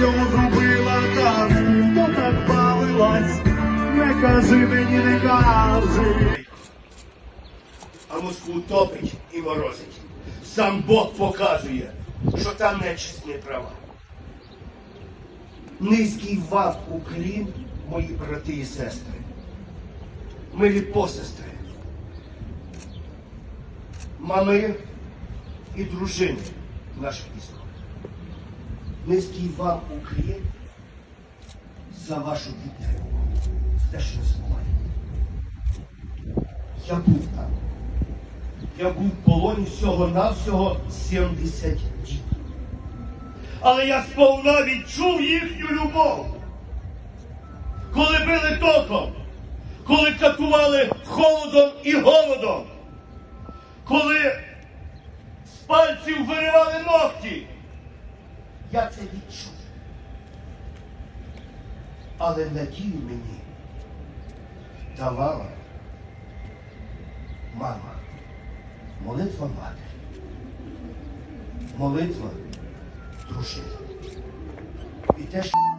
йому зробила та то так бавилась. Не кажи мені, не кажи. А Москву топить і морозить. Сам Бог показує, що там нечисні права. Низький вам уклін, мої брати і сестри, милі посестри, мами і дружини наших військових. Низький вам уклін за вашу підтримку. Те, що забувайте. Я був там. Я був в полоні всього-навсього 70 діб. Але я сповна відчув їхню любов. Коли били током, коли катували холодом і голодом, коли з пальців виривали ногті, я це відчув. Але надію мені давала мама. Молитва матері. Молитва дружини. І те, що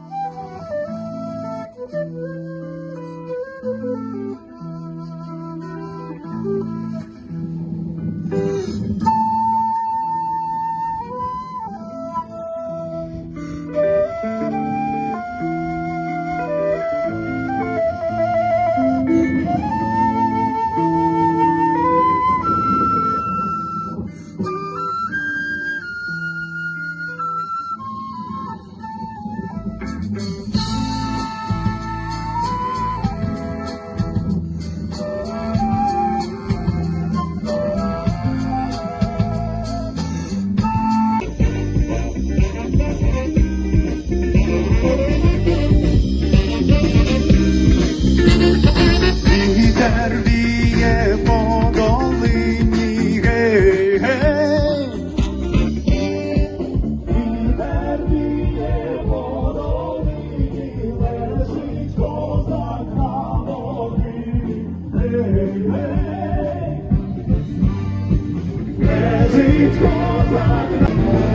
Лежить козак